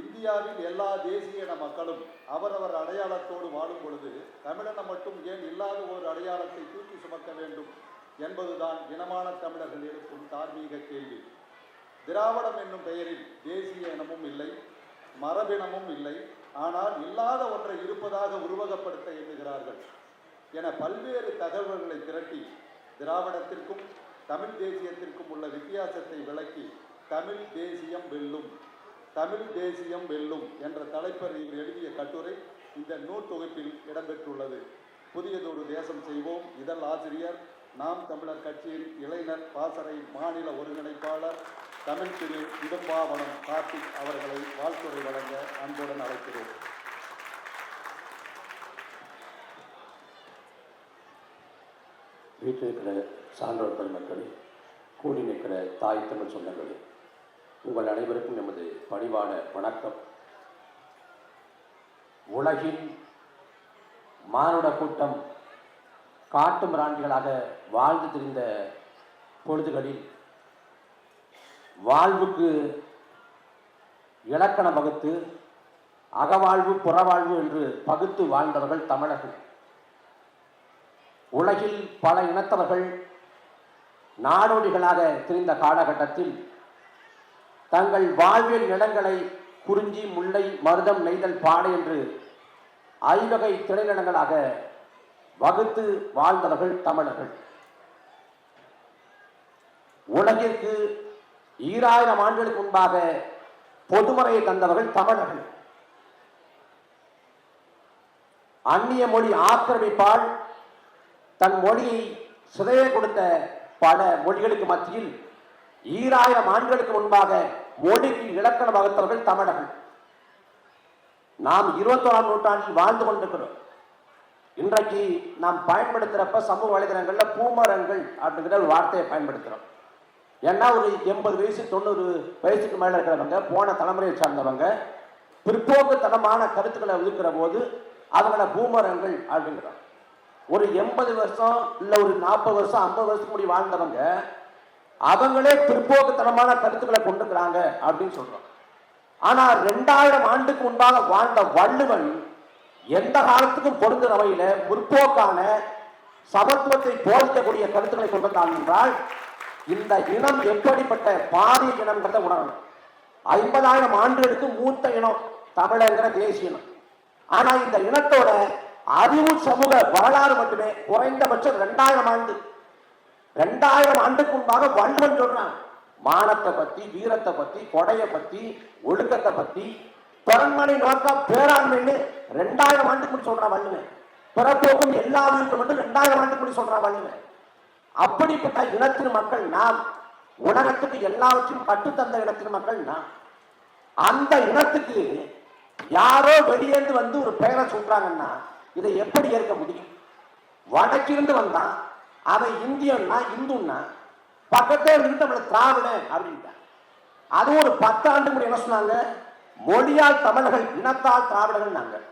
இந்தியாவில் எல்லா தேசிய இன மக்களும் அவரவர் அடையாளத்தோடு வாழும் பொழுது தமிழனை மட்டும் ஏன் இல்லாத ஒரு அடையாளத்தை தூக்கி சுமக்க வேண்டும் என்பதுதான் இனமான தமிழர்கள் எழுப்பும் தார்மீக கேள்வி. திராவிடம் என்னும் பெயரில் தேசிய இனமும் இல்லை மரபினமும் இல்லை ஆனால் இல்லாத ஒன்றை இருப்பதாக உருவகப்படுத்த எண்ணுகிறார்கள். என பல்வேறு தகவல்களை திரட்டி திராவிடத்திற்கும் தமிழ் தேசியத்திற்கும் உள்ள வித்தியாசத்தை விளக்கி தமிழ் தேசியம் வெல்லும். தமிழ் தேசியம் வெல்லும் என்ற தலைப்பில் இவர் எழுதிய கட்டுரை இந்த நூற்தொகுப்பில் இடம்பெற்றுள்ளது. புதியதொரு தேசம் செய்வோம். இதழ் ஆசிரியர் நாம் தமிழர் கட்சியின் இளைஞர் பாசறை மாநில ஒருங்கிணைப்பாளர் தமிழ் திரு இடும்பாவனம் கார்த்திக் அவர்களை வாழ்த்துறை வழங்க அன்புடன் அழைக்கிறோம். வீட்டில் இருக்கிற சான்றோர் பெருமக்களே கூடி நிற்கிற தாய் தமிழ் சொந்தங்களே உங்கள் அனைவருக்கும் எமது பணிவான வணக்கம். உலகில் மானுட கூட்டம் காட்டு மிராண்டிகளாக வாழ்ந்து திரிந்த பொழுதுகளில் வாழ்வுக்கு இலக்கணம் வகுத்து அகவாழ்வு புறவாழ்வு என்று பகுத்து வாழ்ந்தவர்கள் தமிழர்கள். உலகில் பல இனத்தவர்கள் நாடோடிகளாக திரிந்த காலகட்டத்தில் தங்கள் வாழ்வியல் நிலங்களை குறிஞ்சி முல்லை மருதம் நெய்தல் பாடை என்று ஐவகை திரைநிலங்களாக வகுத்து வாழ்ந்தவர்கள் தமிழர்கள். உலகிற்கு ஈராயிரம் ஆண்டுகளுக்கு முன்பாக பொதுமறையை தந்தவர்கள் தமிழர்கள். அந்நிய மொழி ஆக்கிரமிப்பால் தன் மொழியை சிதைய கொடுத்த பல மொழிகளுக்கு மத்தியில் ஈராயிரம் ஆண்டுகளுக்கு முன்பாக மொழிக்கு இலக்கண வகுத்தவர்கள் தமிழர்கள். நாம் இருபத்தோராம் நூற்றாண்டில் வாழ்ந்து கொண்டிருக்கிறோம். இன்றைக்கு நாம் பயன்படுத்துகிறப்ப சமூக வலைதளங்களில் பூமரங்கள் அப்படிங்கிற ஒரு வார்த்தையை பயன்படுத்துகிறோம் ஏன்னா ஒரு எண்பது வயசு தொண்ணூறு வயசுக்கு மேலே இருக்கிறவங்க போன தலைமுறையை சார்ந்தவங்க பிற்போக்குத்தனமான கருத்துக்களை ஒதுக்கிற போது அவங்கள பூமரங்கள் அப்படிங்கிறோம். ஒரு எண்பது வருஷம் இல்லை ஒரு நாற்பது வருஷம் ஐம்பது வருஷத்துக்கு முடி வாழ்ந்தவங்க அவங்களே பிற்போக்குத்தனமான கருத்துக்களை கொண்டுக்கிறாங்க அப்படின்னு சொல்றோம். ஆனா ரெண்டாயிரம் ஆண்டுக்கு முன்பாக வாழ்ந்த வள்ளுவன் எந்த காலத்துக்கும் பொருந்துற வகையில முற்போக்கான சமத்துவத்தை போதிக்கக்கூடிய கருத்துக்களை கொண்டிருந்தான் என்றால் இந்த இனம் எப்படிப்பட்ட பாரிய இனம்ன்றதை உணரணும். ஐம்பதாயிரம் ஆண்டுகளுக்கு மூத்த இனம் தமிழங்கிற தேசிய இனம். ஆனா இந்த இனத்தோட அறிவு சமூக வரலாறு மட்டுமே குறைந்தபட்சம் ரெண்டாயிரம் ஆண்டு ரெண்டாயிரம் ஆண்டுக்கு முன்பாக வள்ளுவன் சொல்றான் மானத்தை பத்தி வீரத்தை பத்தி கொடையை பத்தி ஒழுக்கத்தை பத்தி பிறன்மனை நோக்க பேராண்மைன்னு ரெண்டாயிரம் ஆண்டுக்கு முன்னாடி சொல்றான் வள்ளுவன். பிறப்போக்கும் எல்லா உயிருக்கு மட்டும் ரெண்டாயிரம் ஆண்டுக்கு முன்னாடி சொல்றான் வள்ளுவன். அப்படிப்பட்ட இனத்தின் மக்கள் நாம் உலகத்துக்கு எல்லாவற்றையும் கற்றுத்தந்த இனத்தின் மக்கள் நாம் அந்த இனத்துக்கு யாரோ வெளியேந்து வந்து ஒரு பெயரை சொல்றாங்கன்னா இதை எப்படி ஏற்க முடியும்? வடக்கிருந்து வந்தான். அவன் இந்தியன்னா இந்துன்னா பக்கத்தே இருந்து நம்மளை திராவிடன் அப்படின்ட்டான் அது ஒரு பத்தாண்டு முடி என்ன சொன்னாங்க? மொழியால் தமிழர்கள் இனத்தால் திராவிடர்கள் நாங்கள்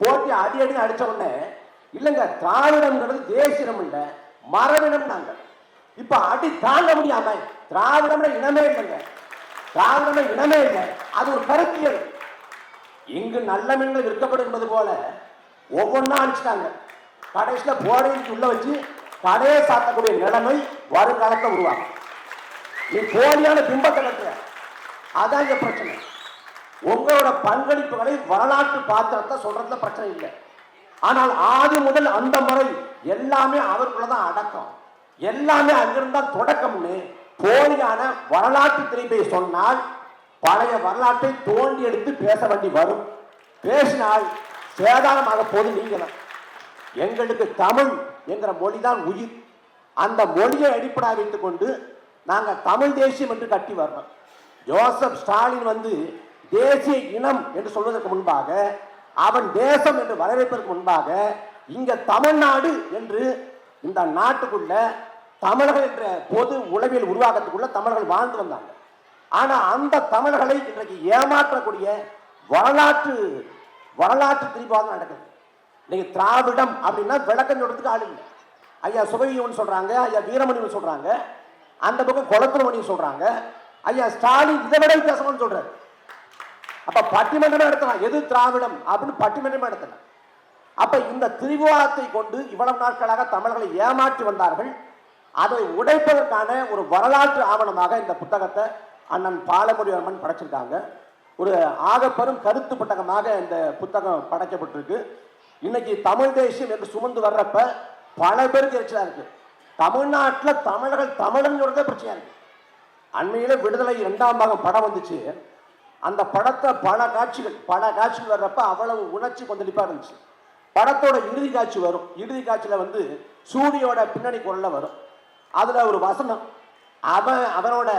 போட்டி அடி அடி அடித்த உடனே இல்லைங்க திராவிடம்ங்கிறது தேசியம் இல்லை மரபினம் நாங்கள் இப்ப அடி தாங்க முடியாம திராவிடம்னா இனமே இல்லைங்க. திராவிடம்னா இனமே இல்லை. அது ஒரு கருத்தியல். இங்கு நல்ல மீன்கள் விற்கப்படும் என்பது போல ஒவ்வொன்றா அடிச்சிட்டாங்க. கடைசியில் போடைக்கு உள்ள வச்சு கடையை சாத்தக்கூடிய நிலைமை வருங்காலத்தை உருவாகும். நீ போலியான பிம்பத்தை கட்டுற அதான் இங்க பிரச்சனை. உங்களோட பங்களிப்புகளை வரலாற்று பாத்திரத்தை சொல்றதுல பிரச்சனை இல்லை. ஆனால் ஆதி முதல் அந்த முறை எல்லாமே அவருக்குள்ளதான் அடக்கம். எல்லாமே அங்கிருந்தால் தொடக்கம்னு போலியான வரலாற்று திரைப்பை சொன்னால் பழைய வரலாற்றை தோண்டி எடுத்து பேச வேண்டி வரும். பேசினால் சேதாரமாக போது நீங்களாம் எங்களுக்கு தமிழ் என்கிற மொழிதான் உயிர். அந்த மொழியை அடிப்படையாக வைத்துக் கொண்டு நாங்கள் தமிழ் தேசியம் என்று கட்டி வர்றோம். ஜோசப் ஸ்டாலின் வந்து தேசிய இனம் என்று சொல்வதற்கு முன்பாக அவன் தேசம் என்று வரவேற்பதற்கு முன்பாக இங்க தமிழ்நாடு என்று இந்த நாட்டுக்குள்ள தமிழர்கள் என்ற பொது உளவியல் உருவாக்கத்துக்குள்ள தமிழர்கள் வாழ்ந்து வந்தாங்க. ஆனா அந்த தமிழர்களை இன்றைக்கு ஏமாற்றக்கூடிய வரலாற்று வரலாற்று திரிபாகம் நடக்குது. இன்னைக்கு திராவிடம் அப்படின்னா விளக்கம் சொல்றதுக்கு ஆள் இல்லை. ஐயா சுபவியவன் சொல்றாங்க ஐயா வீரமணிவன் சொல்றாங்க அந்த பக்கம் குளத்துமணி சொல்றாங்க ஐயா ஸ்டாலின் இதை விட வித்தியாசம்னு சொல்றாரு. அப்ப பட்டிமன்றமே நடத்தலாம். எது திராவிடம் அப்படின்னு பட்டிமன்றமே நடத்தலாம். அப்ப இந்த திரிபுவாதத்தை கொண்டு இவ்வளவு நாட்களாக தமிழர்களை ஏமாற்றி வந்தார்கள். அதை உடைப்பதற்கான ஒரு வரலாற்று ஆவணமாக இந்த புத்தகத்தை அண்ணன் பாலமுடிவர்மன் படைச்சிருக்காங்க. ஒரு ஆகப்பெரும் கருத்து புத்தகமாக இந்த புத்தகம் படைக்கப்பட்டிருக்கு. இன்னைக்கு தமிழ் தேசியம் என்று சுமந்து வர்றப்ப பல பேருக்கு எரிச்சலா இருக்கு. தமிழ்நாட்டில் தமிழர்கள் தமிழன் பிரச்சனையா இருக்கு. அண்மையில விடுதலை இரண்டாம் பாகம் படம் வந்துச்சு. அந்த படத்தை பல காட்சிகள் பல காட்சிகள் வர்றப்ப அவ்வளவு உணர்ச்சி கொந்தளிப்பா இருந்துச்சு. படத்தோட இறுதி காட்சி வரும். இறுதி காட்சியில வந்து சூரியோட பின்னணி குரல்ல வரும். அதுல ஒரு வசனம். அவன் அவனோட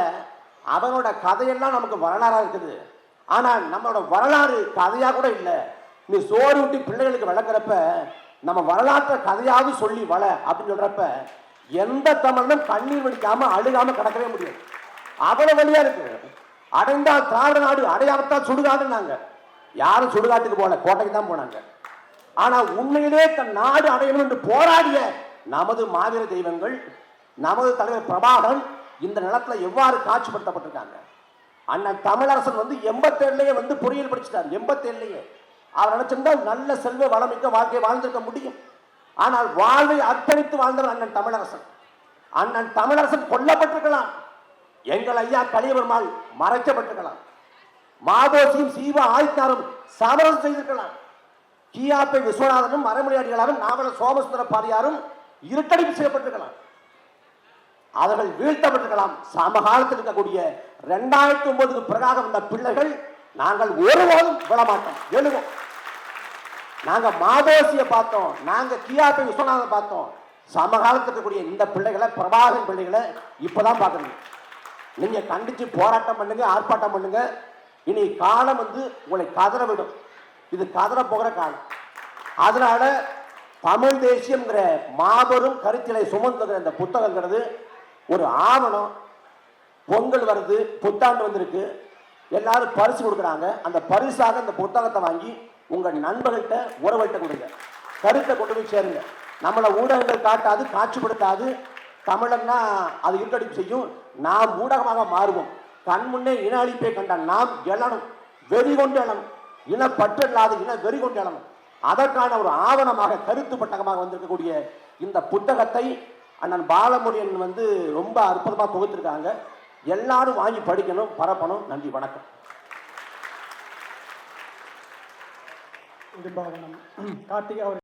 அவனோட கதையெல்லாம் நமக்கு வரலாறா இருக்குது. ஆனா நம்மளோட வரலாறு கதையா கூட இல்லை. நீ சோறு ஊட்டி பிள்ளைகளுக்கு வளர்க்குறப்ப நம்ம வரலாற்றை கதையாவது சொல்லி வள அப்படின்னு சொல்றப்ப எந்த தமிழனும் கண்ணீர் வடிக்காம அழுகாம கடக்கவே முடியாது. அவ்வளவு வழியா இருக்கு. அடைந்தால் திராவிட நாடு அடையாளத்தான் சுடுகாடுனாங்க யாரும் சுடுகாட்டுக்கு போல கோட்டைக்கு தான் போனாங்க. ஆனா உண்மையிலே தன் நாடு அடையணும் என்று போராடிய நமது மாவீர தெய்வங்கள் நமது தலைவர் பிரபாகரன் இந்த நிலத்துல எவ்வாறு காட்சிப்படுத்தப்பட்டிருக்காங்க? அண்ணன் தமிழரசன் வந்து எண்பத்தேழுலயே வந்து பொறியியல் படிச்சுட்டார் எண்பத்தேழுலயே. அவர் நினைச்சிருந்தால் நல்ல செல்வ வளமிக்க வாழ்க்கையை வாழ்ந்திருக்க முடியும். ஆனால் வாழ்வை அர்ப்பணித்து வாழ்ந்தவர் அண்ணன் தமிழரசன். அண்ணன் தமிழரசன் கொல்லப்பட்டிருக்கலாம். எங்கள் ஐயா கலியபெருமாள் மறைக்கப்பட்டிருக்கலாம். மாதோசியும் சீவ ஆதித்தாரும் சமரசம் செய்திருக்கலாம். கியாப்பை விஸ்வநாதனும் மறைமொழியாடிகளாரும் நாவல சோமசுந்தர பாரியாரும் இருட்டடிப்பு செய்யப்பட்டிருக்கலாம். அவர்கள் வீழ்த்தப்பட்டிருக்கலாம். சமகாலத்தில் இருக்கக்கூடிய ரெண்டாயிரத்தி ஒன்பதுக்கு பிறகாக வந்த பிள்ளைகள் நாங்கள் ஒருபோதும் விழமாட்டோம். எழுவோம். நாங்க மாதோசியை பார்த்தோம். நாங்க கியாப்பை விஸ்வநாதை பார்த்தோம். சமகாலத்தில் இருக்கக்கூடிய இந்த பிள்ளைகளை பிரபாகரன் பிள்ளைகளை இப்பதான் பார்க்கணும். நீங்க கண்டிச்சு போராட்டம் பண்ணுங்க ஆர்ப்பாட்டம் பண்ணுங்க. இனி காலம் வந்து உங்களை கதற விடும். இது கதற போகிற காலம். அதனால தமிழ் தேசியம்ங்கிற மாபெரும் கருத்திலை சுமந்துகிற இந்த புத்தகங்கிறது ஒரு ஆவணம். பொங்கல் வருது புத்தாண்டு வந்திருக்கு. எல்லாரும் பரிசு கொடுக்குறாங்க. அந்த பரிசாக இந்த புத்தகத்தை வாங்கி உங்கள் நண்பர்கள்ட்ட உறவுகிட்ட கொடுங்க. கருத்தை கொண்டு போய் சேருங்க. நம்மளை ஊடகங்கள் காட்டாது காட்சிப்படுத்தாது. தமிழன்னா அது இருக்கடிப்பு செய்யும். நாம் ஊடகமாக மாறுவோம். கண் முன்னே இன அழிப்பை கண்ட நாம் எழணும். வெறி கொண்டு எழணும். இனப்பற்று இல்லாத இன வெறி கொண்டு எழணும். அதற்கான ஒரு ஆவணமாக கருத்து பட்டகமாக வந்திருக்கக்கூடிய இந்த புத்தகத்தை அண்ணன் பாலமுருகன் வந்து ரொம்ப அற்புதமாக தொகுத்திருக்காங்க எல்லாரும் வாங்கி படிக்கணும் பரப்பணும். நன்றி வணக்கம். இடும்பாவனம் கார்த்திகா அவர்